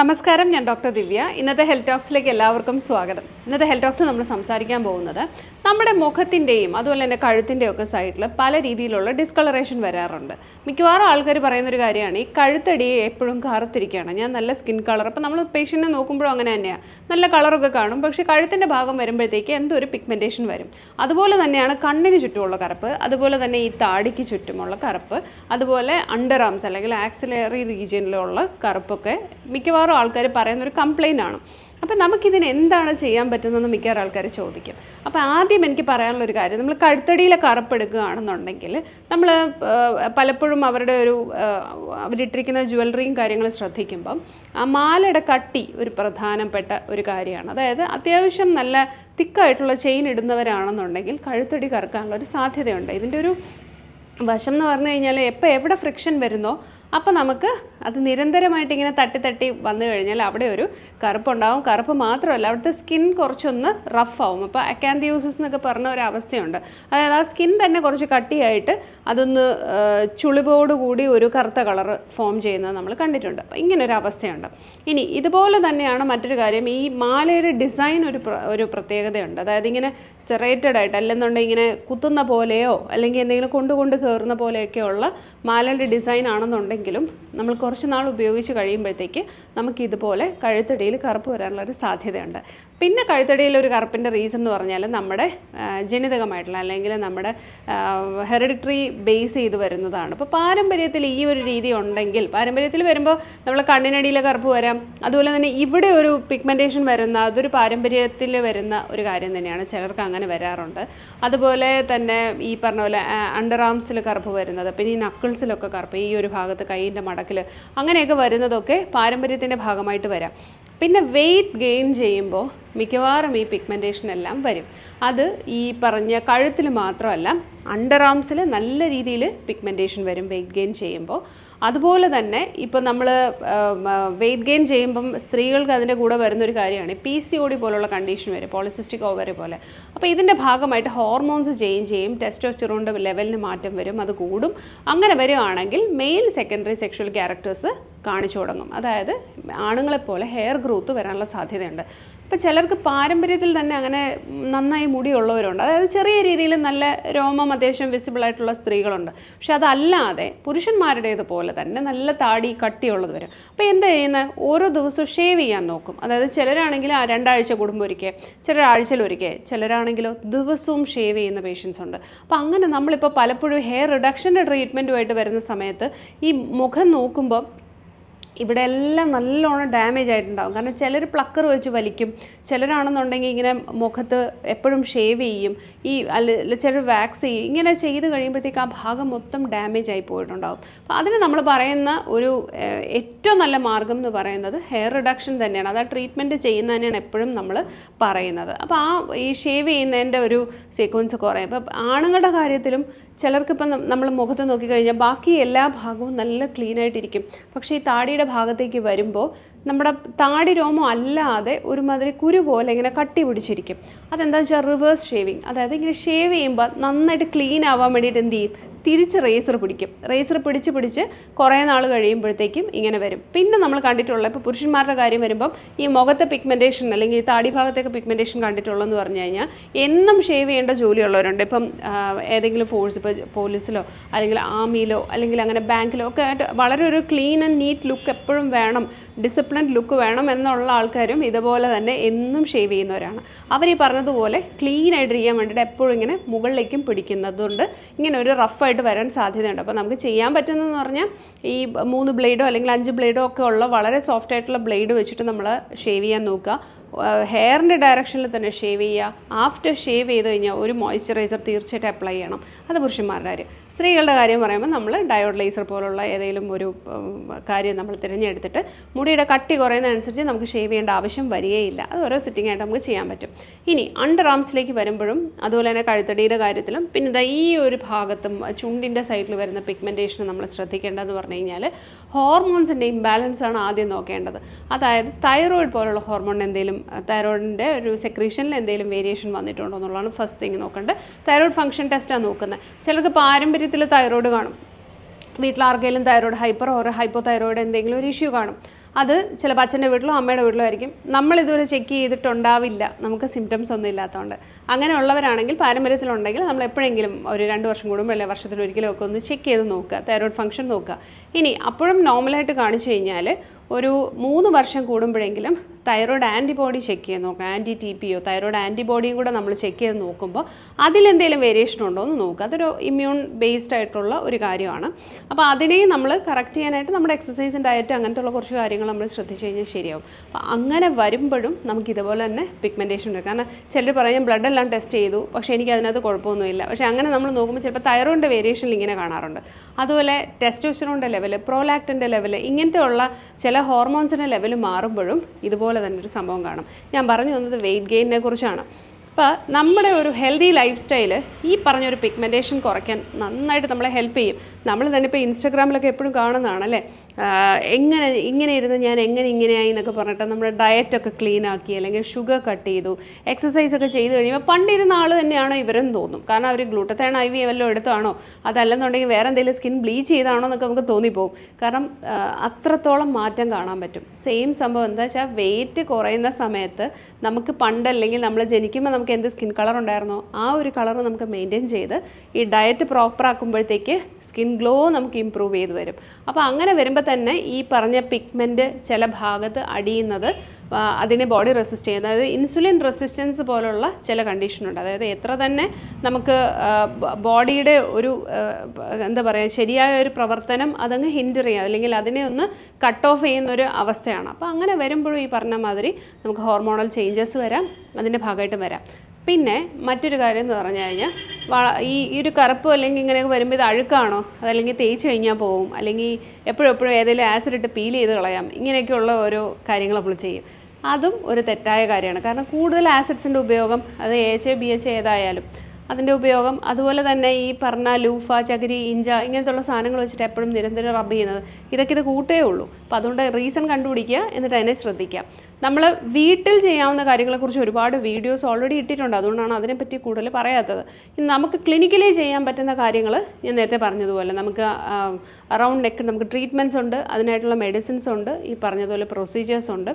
നമസ്കാരം ഞാൻ ഡോക്ടർ ദിവ്യ. ഇന്നത്തെ ഹെൽത്ത് ടോക്സിലേക്ക് എല്ലാവർക്കും സ്വാഗതം. ഇന്നത്തെ ഹെൽത്ത് ടോക്സിൽ നമ്മൾ സംസാരിക്കാൻ പോകുന്നത് നമ്മുടെ മുഖത്തിന്റെയും അതുപോലെ തന്നെ കഴുത്തിന്റെയും ഒക്കെ സൈഡിൽ പല രീതിയിലുള്ള ഡിസ്കളറേഷൻ വരാറുണ്ട്. മിക്കവാറും ആൾക്കാർ പറയുന്നൊരു കാര്യമാണ് ഈ കഴുത്തടിയെ എപ്പോഴും കറുത്തിരിക്കുകയാണ്. ഞാൻ നല്ല സ്കിൻ കളർ അപ്പോൾ നമ്മൾ പേഷ്യന്റിനെ നോക്കുമ്പോഴും അങ്ങനെ തന്നെയാണ് നല്ല കളറൊക്കെ കാണും പക്ഷേ കഴുത്തിന്റെ ഭാഗം വരുമ്പോഴത്തേക്ക് എന്തോ ഒരു പിഗ്മെന്റേഷൻ വരും. അതുപോലെ തന്നെയാണ് കണ്ണിന് ചുറ്റുമുള്ള കറുപ്പ് അതുപോലെ തന്നെ ഈ താടിക്ക് ചുറ്റുമുള്ള കറുപ്പ് അതുപോലെ അണ്ടർ ആംസ് അല്ലെങ്കിൽ ആക്സിലറി റീജിയനിലുള്ള കറുപ്പൊക്കെ മിക്കവാറും ആൾക്കാർ പറയുന്ന ഒരു കംപ്ലൈന്റ് ആണ്. അപ്പം നമുക്കിതിന് എന്താണ് ചെയ്യാൻ പറ്റുന്നതെന്ന് മിക്കവാറും ആൾക്കാർ ചോദിക്കും. അപ്പോൾ ആദ്യം എനിക്ക് പറയാനുള്ള ഒരു കാര്യം നമ്മൾ കഴുത്തടിയിലെ കറുപ്പെടുക്കുകയാണെന്നുണ്ടെങ്കിൽ നമ്മൾ പലപ്പോഴും അവരുടെ ഒരു അവരിട്ടിരിക്കുന്ന ജ്വല്ലറിയും കാര്യങ്ങളും ശ്രദ്ധിക്കുമ്പം ആ മാലയുടെ കട്ടി ഒരു പ്രധാനപ്പെട്ട ഒരു കാര്യമാണ്. അതായത് അത്യാവശ്യം നല്ല തിക്കായിട്ടുള്ള ചെയിൻ ഇടുന്നവരാണെന്നുണ്ടെങ്കിൽ കഴുത്തടി കറക്കാനുള്ള ഒരു സാധ്യതയുണ്ട്. ഇതിന്റെ ഒരു വശം എന്ന് പറഞ്ഞു കഴിഞ്ഞാൽ എപ്പോൾ എവിടെ ഫ്രിക്ഷൻ വരുന്നോ അപ്പോൾ നമുക്ക് അത് നിരന്തരമായിട്ട് ഇങ്ങനെ തട്ടി തട്ടി വന്നു കഴിഞ്ഞാൽ അവിടെ ഒരു കറുപ്പുണ്ടാവും. കറുപ്പ് മാത്രമല്ല അവിടുത്തെ സ്കിൻ കുറച്ചൊന്ന് റഫാവും അപ്പോൾ അക്കാന്തിയൂസസ് എന്നൊക്കെ പറഞ്ഞ ഒരു അവസ്ഥയുണ്ട് അതായത് ആ സ്കിൻ തന്നെ കുറച്ച് കട്ടിയായിട്ട് അതൊന്ന് ചുളിവോടുകൂടി ഒരു കറുത്ത കളർ ഫോം ചെയ്യുന്നത് നമ്മൾ കണ്ടിട്ടുണ്ട്. അപ്പോൾ ഇങ്ങനെ ഒരു അവസ്ഥയുണ്ട്. ഇനി ഇതുപോലെ തന്നെയാണ് മറ്റൊരു കാര്യം. ഈ മാലയുടെ ഡിസൈൻ ഒരു ഒരു പ്രത്യേകതയുണ്ട്. അതായത് ഇങ്ങനെ സെറേറ്റഡ് ആയിട്ട് അല്ലെന്നുണ്ടെങ്കിൽ ഇങ്ങനെ കുത്തുന്ന പോലെയോ അല്ലെങ്കിൽ എന്തെങ്കിലും കൊണ്ടുകൊണ്ട് കൊണ്ട് കയറുന്ന പോലെയൊക്കെയുള്ള മാലയുടെ ഡിസൈൻ ആണെന്നുണ്ടെങ്കിലും നമ്മൾ കുറച്ച് നാൾ ഉപയോഗിച്ച് കഴിയുമ്പോഴത്തേക്ക് നമുക്ക് ഇതുപോലെ കഴുത്തടിയിൽ കറുപ്പ് വരാനുള്ള ഒരു സാധ്യതയുണ്ട്. പിന്നെ കഴുത്തടിയിൽ ഒരു കറുപ്പിന്റെ റീസൺ എന്ന് പറഞ്ഞാൽ നമ്മുടെ ജനിതകമായിട്ടുള്ള അല്ലെങ്കിൽ നമ്മുടെ ഹെറിഡിറ്ററി ബേസ് ചെയ്ത് വരുന്നതാണ്. അപ്പോൾ പാരമ്പര്യത്തിൽ ഈ ഒരു രീതി ഉണ്ടെങ്കിൽ പാരമ്പര്യത്തിൽ വരുമ്പോൾ നമ്മൾ കണ്ണിനടിയിലെ കറുപ്പ് വരാം. അതുപോലെ തന്നെ ഇവിടെ ഒരു പിഗ്മെന്റേഷൻ വരുന്ന അതൊരു പാരമ്പര്യത്തിൽ വരുന്ന ഒരു കാര്യം തന്നെയാണ് ചിലർക്ക് അങ്ങനെ വരാറുണ്ട്. അതുപോലെ തന്നെ ഈ പറഞ്ഞ പോലെ അണ്ടർ ആംസിൽ കറുപ്പ് വരുന്നത് പിന്നെ ഈ നക്കിൾസിലൊക്കെ കറുപ്പ് ഈ ഒരു ഭാഗത്ത് കൈയിന്റെ മടക്കിൽ അങ്ങനെയൊക്കെ വരുന്നതൊക്കെ പാരമ്പര്യത്തിന്റെ ഭാഗമായിട്ട് വരാം. പിന്നെ വെയിറ്റ് ഗെയിൻ ചെയ്യുമ്പോൾ മിക്കവാറും ഈ പിഗ്മെന്റേഷൻ എല്ലാം വരും. അത് ഈ പറഞ്ഞ കഴുത്തിൽ മാത്രമല്ല അണ്ടർ ആംസിൽ നല്ല രീതിയിൽ പിഗ്മെന്റേഷൻ വരും വെയിറ്റ് ഗെയിൻ ചെയ്യുമ്പോൾ അതുപോലെ തന്നെ ഇപ്പോൾ നമ്മൾ വെയിറ്റ് ഗെയിൻ ചെയ്യുമ്പം സ്ത്രീകൾക്ക് അതിന്റെ കൂടെ വരുന്നൊരു കാര്യമാണ് പി സി ഒ ഡി പോലുള്ള കണ്ടീഷൻ വരെ പോളിസിസ്റ്റിക് ഓവറി പോലെ. അപ്പോൾ ഇതിന്റെ ഭാഗമായിട്ട് ഹോർമോൺസ് ചേഞ്ച് ചെയ്യും ടെസ്റ്റോസ്റ്റിറോണിന്റെ ലെവലിന് മാറ്റം വരും അത് കൂടും. അങ്ങനെ വരികയാണെങ്കിൽ മെയിൽ സെക്കൻഡറി സെക്ഷൽ ക്യാരക്ടേഴ്സ് കാണിച്ചു തുടങ്ങും. അതായത് ആണുങ്ങളെപ്പോലെ ഹെയർ ഗ്രോത്ത് വരാനുള്ള സാധ്യതയുണ്ട്. ഇപ്പം ചിലർക്ക് പാരമ്പര്യത്തിൽ തന്നെ അങ്ങനെ നന്നായി മുടിയുള്ളവരുണ്ട് അതായത് ചെറിയ രീതിയിൽ നല്ല രോമം അത്യാവശ്യം വിസിബിൾ ആയിട്ടുള്ള സ്ത്രീകളുണ്ട്. പക്ഷെ അതല്ലാതെ പുരുഷന്മാരുടേതുപോലെ തന്നെ നല്ല താടി കട്ടിയുള്ളത് വരും. അപ്പോൾ എന്താ ചെയ്യുന്നത് ഓരോ ദിവസവും ഷേവ് ചെയ്യാൻ നോക്കും. അതായത് ചിലരാണെങ്കിൽ ആ രണ്ടാഴ്ച കൂടുമ്പോൾ ഒരിക്കൽ ചിലർ ആഴ്ചയിൽ ചിലരാണെങ്കിലോ ദിവസവും ഷേവ് ചെയ്യുന്ന പേഷ്യൻസ് ഉണ്ട്. അപ്പോൾ അങ്ങനെ നമ്മളിപ്പോൾ പലപ്പോഴും ഹെയർ റിഡക്ഷന്റെ ട്രീറ്റ്മെന്റുമായിട്ട് വരുന്ന സമയത്ത് ഈ മുഖം നോക്കുമ്പോൾ ഇവിടെ എല്ലാം നല്ലോണം ഡാമേജ് ആയിട്ടുണ്ടാകും കാരണം ചിലർ പ്ലക്കർ വെച്ച് വലിക്കും. ചിലരാണെന്നുണ്ടെങ്കിൽ ഇങ്ങനെ മുഖത്ത് എപ്പോഴും ഷേവ് ചെയ്യും. ഈ അല്ല ചിലർ വാക്സ് ചെയ്യും. ഇങ്ങനെ ചെയ്ത് കഴിയുമ്പോഴത്തേക്ക് ആ ഭാഗം മൊത്തം ഡാമേജ് ആയി പോയിട്ടുണ്ടാകും അപ്പോൾ അതിന് നമ്മൾ പറയുന്ന ഒരു ഏറ്റവും നല്ല മാർഗം എന്ന് പറയുന്നത് ഹെയർ റിഡക്ഷൻ തന്നെയാണ്. അത് ആ ട്രീറ്റ്മെന്റ് ചെയ്യുന്ന തന്നെയാണ് എപ്പോഴും നമ്മൾ പറയുന്നത്. അപ്പോൾ ആ ഈ ഷേവ് ചെയ്യുന്നതിന്റെ ഒരു സീക്വൻസ് കുറയും അപ്പോൾ ആണുങ്ങളുടെ കാര്യത്തിലും ചിലർക്കിപ്പം നമ്മൾ മുഖത്ത് നോക്കിക്കഴിഞ്ഞാൽ ബാക്കി എല്ലാ ഭാഗവും നല്ല ക്ലീൻ ആയിട്ടിരിക്കും. പക്ഷേ ഈ താടിയുടെ ഭാഗത്തേക്ക് വരുമ്പോൾ നമ്മുടെ താടി രോമം അല്ലാതെ ഒരുമാതിരി കുരു പോലെ ഇങ്ങനെ കട്ടി പിടിച്ചിരിക്കും. അതെന്താ വെച്ചാൽ റിവേഴ്സ് ഷേവിങ് അതായത് ഇങ്ങനെ ഷേവ് ചെയ്യുമ്പോൾ നന്നായിട്ട് ക്ലീൻ ആവാൻ വേണ്ടിയിട്ട് എന്ത് ചെയ്യും? തിരിച്ച് റേസർ പിടിക്കും. റേസർ പിടിച്ച് പിടിച്ച് കുറേ നാൾ കഴിയുമ്പോഴത്തേക്കും ഇങ്ങനെ വരും. പിന്നെ നമ്മൾ കണ്ടിട്ടുള്ള ഇപ്പോൾ പുരുഷന്മാരുടെ കാര്യം വരുമ്പം ഈ മുഖത്തെ പിഗ്മെന്റേഷൻ അല്ലെങ്കിൽ ഈ താടി ഭാഗത്തേക്ക് പിഗ്മെന്റേഷൻ കണ്ടിട്ടുള്ളതെന്ന് പറഞ്ഞു കഴിഞ്ഞാൽ എന്നും ഷേവ് ചെയ്യേണ്ട ജോലിയുള്ളവരുണ്ട്. ഇപ്പം ഏതെങ്കിലും ഫോഴ്സ് ഇപ്പോൾ പോലീസിലോ അല്ലെങ്കിൽ ആർമിയിലോ അല്ലെങ്കിൽ അങ്ങനെ ബാങ്കിലോ ഒക്കെ ആയിട്ട് വളരെ ഒരു ക്ലീൻ ആൻഡ് നീറ്റ് ലുക്ക് എപ്പോഴും വേണം. ഡിസിപ്ലിൻഡ് ലുക്ക് വേണം എന്നുള്ള ആൾക്കാരും ഇതുപോലെ തന്നെ എന്നും ഷേവ് ചെയ്യുന്നവരാണ്. അവർ ഈ പറഞ്ഞതുപോലെ ക്ലീൻ ആയിട്ടിരിക്കാൻ വേണ്ടിയിട്ട് എപ്പോഴും ഇങ്ങനെ മുകളിലേക്കും പിടിക്കുന്നതുകൊണ്ട് ഇങ്ങനെ ഒരു റഫായിട്ട് വരാൻ സാധ്യതയുണ്ട്. അപ്പോൾ നമുക്ക് ചെയ്യാൻ പറ്റുന്നതെന്ന് പറഞ്ഞാൽ ഈ മൂന്ന് ബ്ലേഡോ അല്ലെങ്കിൽ അഞ്ച് ബ്ലേഡോ ഒക്കെ ഉള്ള വളരെ സോഫ്റ്റ് ആയിട്ടുള്ള ബ്ലേഡ് വെച്ചിട്ട് നമ്മൾ ഷേവ് ചെയ്യാൻ നോക്കുക. ഹെയറിന്റെ ഡയറക്ഷനിൽ തന്നെ ഷേവ് ചെയ്യുക. ആഫ്റ്റർ ഷേവ് ചെയ്ത് കഴിഞ്ഞാൽ ഒരു മോയ്സ്ചറൈസർ തീർച്ചയായിട്ടും അപ്ലൈ ചെയ്യണം. അത് പുരുഷന്മാരുടെ കാര്യം. സ്ത്രീകളുടെ കാര്യം പറയുമ്പോൾ നമ്മൾ ഡയോഡ് ലേസർ പോലുള്ള ഏതെങ്കിലും ഒരു കാര്യം നമ്മൾ തിരഞ്ഞെടുത്തിട്ട് മുടിയുടെ കട്ടി കുറയുന്നതനുസരിച്ച് നമുക്ക് ഷേവ് ചെയ്യേണ്ട ആവശ്യം വരികയില്ല. അത് ഓരോ സിറ്റിംഗ് ആയിട്ട് നമുക്ക് ചെയ്യാൻ പറ്റും. ഇനി അണ്ടർ ആംസിലേക്ക് വരുമ്പോഴും അതുപോലെ തന്നെ കഴുത്തടിയുടെ കാര്യത്തിലും പിന്നെ ഈ ഒരു ഭാഗത്തും ചുണ്ടിന്റെ സൈഡിൽ വരുന്ന പിഗ്മെന്റേഷൻ നമ്മൾ ശ്രദ്ധിക്കേണ്ടതെന്ന് പറഞ്ഞു കഴിഞ്ഞാൽ ഹോർമോൺസിന്റെ ഇംബാലൻസ് ആണ് ആദ്യം നോക്കേണ്ടത്. അതായത് തൈറോയിഡ് പോലുള്ള ഹോർമോൺ എന്തെങ്കിലും തൈറോയിഡിന്റെ ഒരു സെക്രീഷനിൽ എന്തെങ്കിലും വേരിയേഷൻ വന്നിട്ടുണ്ടോ എന്നുള്ളതാണ് ഫസ്റ്റ് തിങ് നോക്കേണ്ടത്. തൈറോയിഡ് ഫംഗ്ഷൻ ടെസ്റ്റാണ് നോക്കുന്നത്. ചിലർക്ക് പാരമ്പര്യത്തിൽ തൈറോയിഡ് കാണും. വീട്ടിൽ ആർക്കെങ്കിലും thyroid hyper or hypo thyroid എന്തെങ്കിലും ഒരു ഇഷ്യൂ കാണും. അത് ചിലപ്പോൾ അച്ഛന്റെ വീട്ടിലോ അമ്മയുടെ വീട്ടിലോ ആയിരിക്കും. നമ്മൾ ഇതുവരെ ചെക്ക് ചെയ്തിട്ടുണ്ടാവില്ല. നമുക്ക് സിംറ്റംസ് ഒന്നും ഇല്ലാത്തതുകൊണ്ട്. അങ്ങനെയുള്ളവരാണെങ്കിൽ പാരമ്പര്യത്തിലുണ്ടെങ്കിൽ നമ്മൾ എപ്പോഴെങ്കിലും ഒരു രണ്ട് വർഷം കൂടുമ്പോൾ അല്ലെങ്കിൽ വർഷത്തിൽ ഒരിക്കലും ഒക്കെ ഒന്ന് ചെക്ക് ചെയ്ത് നോക്കുക. തൈറോയ്ഡ് ഫംഗ്ഷൻ നോക്കുക. ഇനി അപ്പോഴും നോർമലായിട്ട് കാണിച്ചു കഴിഞ്ഞാൽ ഒരു മൂന്ന് വർഷം കൂടുമ്പോഴെങ്കിലും തൈറോയ്ഡ് ആന്റിബോഡി ചെക്ക് ചെയ്ത് നോക്കാം ആന്റി ടി പിയോ തൈറോയ്ഡ് ആന്റിബോഡിയും കൂടെ നമ്മൾ ചെക്ക് ചെയ്ത് നോക്കുമ്പോൾ അതിലെന്തെങ്കിലും വേരിയേഷൻ ഉണ്ടോ എന്ന് നോക്കുക. അതൊരു ഇമ്മ്യൂൺ ബേസ്ഡ് ആയിട്ടുള്ള ഒരു കാര്യമാണ്. അപ്പോൾ അതിനെയും നമ്മൾ കറക്റ്റ് ചെയ്യാനായിട്ട് നമ്മുടെ എക്സസൈസും ഡയറ്റ് അങ്ങനത്തെ ഉള്ള കുറച്ച് കാര്യങ്ങൾ നമ്മൾ ശ്രദ്ധിച്ചു കഴിഞ്ഞാൽ ശരിയാവും. അപ്പോൾ അങ്ങനെ വരുമ്പോഴും നമുക്ക് ഇതുപോലെ തന്നെ പിഗ്മെന്റേഷൻ ഉണ്ട്. കാരണം ചിലർ പറയും ബ്ലഡ് എല്ലാം ടെസ്റ്റ് ചെയ്തു പക്ഷേ എനിക്ക് അതിനകത്ത് കുഴപ്പമൊന്നുമില്ല. പക്ഷേ അങ്ങനെ നമ്മൾ നോക്കുമ്പോൾ ചിലപ്പോൾ തൈറോയിഡിന്റെ വേരിയേഷൻ ഇങ്ങനെ കാണാറുണ്ട്. അതുപോലെ ടെസ്റ്റോസ്റ്ററോണിന്റെ ലെവൽ പ്രോലാക്ടിന്റെ ലെവൽ ഇങ്ങനത്തെ ഉള്ള ചില ഹോർമോൺസിന്റെ ലെവൽ മാറുമ്പോഴും ഇതുപോലെ തന്നെ ഒരു സംഭവം കാണും. ഞാൻ പറഞ്ഞു വന്നത് വെയിറ്റ് ഗെയിനിനെ കുറിച്ചാണ്. അപ്പോൾ നമ്മുടെ ഒരു ഹെൽത്തി ലൈഫ് സ്റ്റൈൽ ഈ പറഞ്ഞൊരു പിഗ്മെന്റേഷൻ കുറയ്ക്കാൻ നന്നായിട്ട് നമ്മളെ ഹെൽപ്പ് ചെയ്യും. നമ്മൾ തന്നെ ഇപ്പോൾ ഇൻസ്റ്റാഗ്രാമിലൊക്കെ എപ്പോഴും കാണുന്നതാണ് അല്ലേ ആഹ് എങ്ങനെ ഇങ്ങനെ ഇരുന്ന് ഞാൻ എങ്ങനെ ഇങ്ങനെയായി എന്നൊക്കെ പറഞ്ഞിട്ട് നമ്മുടെ ഡയറ്റൊക്കെ ക്ലീൻ ആക്കി അല്ലെങ്കിൽ ഷുഗർ കട്ട് ചെയ്തു എക്സസൈസ് ഒക്കെ ചെയ്ത് കഴിയുമ്പോൾ പണ്ടിരുന്ന ആൾ തന്നെയാണോ ഇവരെന്ന് തോന്നും. കാരണം അവർ ഗ്ലൂട്ടത്തേൺ ഐ വി വല്ലതും എടുത്താണോ അതല്ലെന്നുണ്ടെങ്കിൽ വേറെ എന്തെങ്കിലും സ്കിൻ ബ്ലീച്ച് ചെയ്താണോ എന്നൊക്കെ നമുക്ക് തോന്നിപ്പോവും. കാരണം അത്രത്തോളം മാറ്റം കാണാൻ പറ്റും. സെയിം സംഭവം എന്താ വെച്ചാൽ വെയിറ്റ് കുറയുന്ന സമയത്ത് നമുക്ക് പണ്ടല്ലെങ്കിൽ നമ്മൾ ജനിക്കുമ്പോൾ നമുക്ക് എന്ത് സ്കിൻ കളർ ഉണ്ടായിരുന്നോ ആ ഒരു കളർ നമുക്ക് മെയിന്റെയിൻ ചെയ്ത് ഈ ഡയറ്റ് പ്രോപ്പർ ആക്കുമ്പോഴത്തേക്ക് സ്കിൻ ഗ്ലോ നമുക്ക് ഇമ്പ്രൂവ് ചെയ്ത് വരും. അപ്പോൾ അങ്ങനെ വരുമ്പോൾ തന്നെ ഈ പറഞ്ഞ പിഗ്മെന്റ് ചില ഭാഗത്ത് അടിയുന്നത് അതിനെ ബോഡി റെസിസ്റ്റ് ചെയ്യുന്നത്. അതായത് ഇൻസുലിൻ റെസിസ്റ്റൻസ് പോലുള്ള ചില കണ്ടീഷനുണ്ട് അതായത് എത്ര തന്നെ നമുക്ക് ബോഡിയുടെ ഒരു എന്താ പറയുക ശരിയായ ഒരു പ്രവർത്തനം അതങ്ങ് ഹിൻഡർ ചെയ്യുക അല്ലെങ്കിൽ അതിനെ ഒന്ന് കട്ട് ഓഫ് ചെയ്യുന്ന ഒരു അവസ്ഥയാണ്. അപ്പോൾ അങ്ങനെ വരുമ്പോഴും ഈ പറഞ്ഞ മാതിരി നമുക്ക് ഹോർമോണൽ ചേഞ്ചസ് വരാം. അതിന്റെ ഭാഗമായിട്ട് വരാം. പിന്നെ മറ്റൊരു കാര്യം എന്ന് പറഞ്ഞു കഴിഞ്ഞാൽ വള- ഈ ഈ ഒരു കറുപ്പ് അല്ലെങ്കിൽ ഇങ്ങനെയൊക്കെ വരുമ്പോൾ ഇത് അഴുക്കാണോ? അതല്ലെങ്കിൽ തേച്ച് കഴിഞ്ഞാൽ പോവും. അല്ലെങ്കിൽ എപ്പോഴും എപ്പോഴും ഏതെങ്കിലും ആസിഡ് ഇട്ട് പീൽ ചെയ്ത് കളയാം. ഇങ്ങനെയൊക്കെയുള്ള ഓരോ കാര്യങ്ങൾ നമ്മൾ ചെയ്യും. അതും ഒരു തെറ്റായ കാര്യമാണ്. കാരണം കൂടുതൽ ആസിഡ്സിന്റെ ഉപയോഗം അത് എ എച്ച് ബി എച്ച് ഏതായാലും അതിന്റെ ഉപയോഗം. അതുപോലെ തന്നെ ഈ പറഞ്ഞ ലൂഫ ചകിരി ഇഞ്ച ഇങ്ങനത്തുള്ള സാധനങ്ങൾ വെച്ചിട്ട് എപ്പോഴും നിരന്തരം റബ്ബ് ചെയ്യുന്നത്. ഇതൊക്കെ ഇത് കൂട്ടേ ഉള്ളൂ. അപ്പോൾ അതുകൊണ്ട് റീസൺ കണ്ടുപിടിക്കുക എന്നിട്ട് അതിനെ ശ്രദ്ധിക്കുക. നമ്മൾ വീട്ടിൽ ചെയ്യാവുന്ന കാര്യങ്ങളെക്കുറിച്ച് ഒരുപാട് വീഡിയോസ് ഓൾറെഡി ഇട്ടിട്ടുണ്ട്. അതുകൊണ്ടാണ് അതിനെപ്പറ്റി കൂടുതൽ പറയാത്തത്. ഇനി നമുക്ക് ക്ലിനിക്കലി ചെയ്യാൻ പറ്റുന്ന കാര്യങ്ങൾ ഞാൻ നേരത്തെ പറഞ്ഞതുപോലെ നമുക്ക് അറൗണ്ട് നെക്ക് നമുക്ക് ട്രീറ്റ്മെന്റ്സ് ഉണ്ട്. അതിനായിട്ടുള്ള മെഡിസിൻസ് ഉണ്ട്. ഈ പറഞ്ഞതുപോലെ പ്രൊസീജിയേഴ്സ് ഉണ്ട്.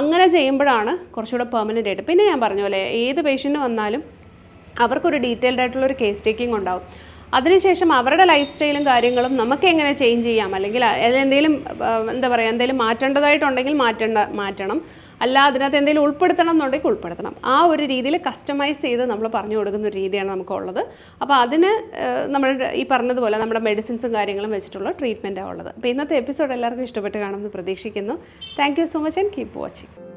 അങ്ങനെ ചെയ്യുമ്പോഴാണ് കുറച്ചുകൂടെ പെർമനന്റ് ആയിട്ട്. പിന്നെ ഞാൻ പറഞ്ഞ പോലെ ഏത് പേഷ്യന്റ് വന്നാലും അവർക്കൊരു ഡീറ്റെയിൽഡ് ആയിട്ടുള്ള ഒരു കേസ് ടേക്കിംഗ് ഉണ്ടാവും. അതിനുശേഷം അവരുടെ ലൈഫ് സ്റ്റൈലും കാര്യങ്ങളും നമുക്ക് എങ്ങനെ ചേഞ്ച് ചെയ്യാം? അല്ലെങ്കിൽ എന്തെങ്കിലും എന്താ പറയുക എന്തെങ്കിലും മാറ്റേണ്ടതായിട്ടുണ്ടെങ്കിൽ മാറ്റേണ്ട മാറ്റണം. അല്ല അതിനകത്ത് എന്തെങ്കിലും ഉൾപ്പെടുത്തണം എന്നുണ്ടെങ്കിൽ ഉൾപ്പെടുത്തണം. ആ ഒരു രീതിയിൽ കസ്റ്റമൈസ് ചെയ്ത് നമ്മൾ പറഞ്ഞു കൊടുക്കുന്ന ഒരു രീതിയാണ് നമുക്കുള്ളത്. അപ്പോൾ അതിന് നമ്മൾ ഈ പറഞ്ഞതുപോലെ നമ്മുടെ മെഡിസിൻസും കാര്യങ്ങളും വെച്ചിട്ടുള്ള ട്രീറ്റ്മെന്റാണ് ഉള്ളത്. അപ്പോൾ ഇന്നത്തെ എപ്പിസോഡ് എല്ലാവർക്കും ഇഷ്ടപ്പെട്ട് കാണുമെന്ന് പ്രതീക്ഷിക്കുന്നു. Thank so much and keep watching